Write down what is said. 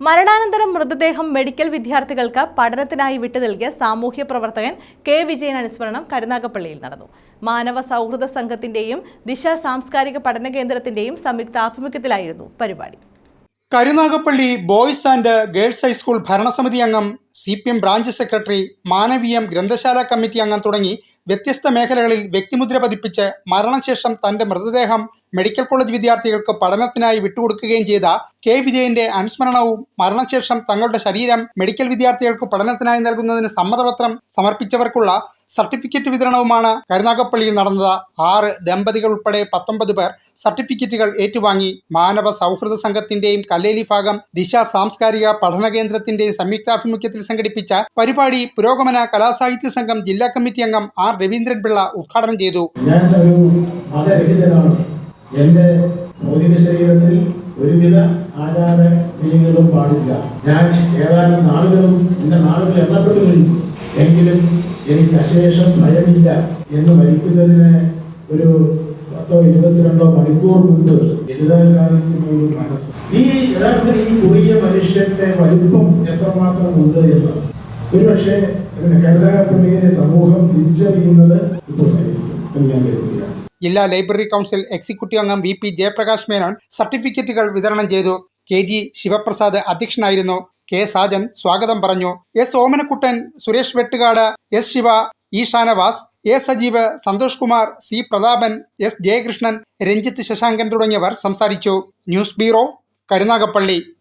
മരണാനന്തരം മൃതദേഹം മെഡിക്കൽ വിദ്യാർത്ഥികൾക്ക് പഠനത്തിനായി വിട്ടു നൽകിയ സാമൂഹ്യ പ്രവർത്തകൻ കെ വിജയൻ അനുസ്മരണം കരുനാഗപ്പള്ളിയിൽ നടന്നു. മാനവ സൗഹൃദ സംഘത്തിന്റെയും ദിശ സാംസ്കാരിക പഠന കേന്ദ്രത്തിന്റെയും സംയുക്ത ആഭിമുഖ്യത്തിലായിരുന്നു പരിപാടി. Karunagappally boys and girls high school ഭരണസമിതി അംഗം C P M branch secretary Manaveeyam ഗ്രന്ഥശാല കമ്മിറ്റി അംഗം തുടങ്ങി വ്യത്യസ്ത മേഖലകളിൽ വ്യക്തിമുദ്ര പതിപ്പിച്ച് മരണശേഷം തന്റെ മൃതദേഹം മെഡിക്കൽ കോളേജ് വിദ്യാർത്ഥികൾക്ക് പഠനത്തിനായി വിട്ടുകൊടുക്കുകയും ചെയ്ത കെ വിജയന്റെ അനുസ്മരണവും മരണശേഷം തങ്ങളുടെ ശരീരം മെഡിക്കൽ വിദ്യാർത്ഥികൾക്ക് പഠനത്തിനായി നൽകുന്നതിന് സമ്മതപത്രം സമർപ്പിച്ചവർക്കുള്ള സർട്ടിഫിക്കറ്റ് വിതരണവുമാണ് കരുനാഗപ്പള്ളിയിൽ നടന്നത്. ആറ് ദമ്പതികൾ ഉൾപ്പെടെ പത്തൊമ്പത് പേർ സർട്ടിഫിക്കറ്റുകൾ ഏറ്റുവാങ്ങി. മാനവ സൗഹൃദ സംഘത്തിന്റെയും കല്ലേലി ഭാഗം ദിശ സാംസ്കാരിക പഠന കേന്ദ്രത്തിന്റെയും സംയുക്താഭിമുഖ്യത്തിൽ സംഘടിപ്പിച്ച പരിപാടി പുരോഗമന കലാസാഹിത്യ സംഘം ജില്ലാ കമ്മിറ്റി അംഗം ആർ രവീന്ദ്രൻ പിള്ള ഉദ്ഘാടനം ചെയ്തു. എന്റെ ഭൗതിക ശരീരത്തിൽ ഒരുവിധ ആചാര ക്രിയകളും പാടില്ല. ഞാൻ ഏതാനും നാളുകളും എന്റെ നാളുകൾ എണ്ണപ്പെട്ടു കഴിഞ്ഞു എങ്കിലും എനിക്ക് അശേഷം ഭയമില്ല എന്ന് വഹിക്കുന്നതിന് ഒരു പത്തോ ഇരുപത്തിരണ്ടോ മണിക്കൂർ മുമ്പ് എഴുതാൻ കാണിക്കുന്ന ഒരു മനസ്സ്. ഈ യഥാർത്ഥത്തിൽ ഈ കുറിയ മനുഷ്യന്റെ വലിപ്പം എത്രമാത്രം ഉണ്ട് എന്ന് ഒരുപക്ഷെ അതിന് കരുതാകപ്പള്ളിയിലെ സമൂഹം തിരിച്ചറിയുന്നത് ഇപ്പോൾ ഞാൻ കരുതുകയാണ്. ജില്ലാ ലൈബ്രറി കൗൺസിൽ എക്സിക്യൂട്ടീവ് അംഗം വി പി ജയപ്രകാശ് മേനോൻ സർട്ടിഫിക്കറ്റുകൾ വിതരണം ചെയ്തു. കെ ജി ശിവപ്രസാദ് അധ്യക്ഷനായിരുന്നു. കെ സാജൻ സ്വാഗതം പറഞ്ഞു. S Omanakuttan Suresh Vettukad S Shiva E Shanavas A Sajeev Santhosh Kumar C Prathapan S Jayakrishnan Ranjith Sasankan തുടങ്ങിയവർ സംസാരിച്ചു. News bureau Karunagappally.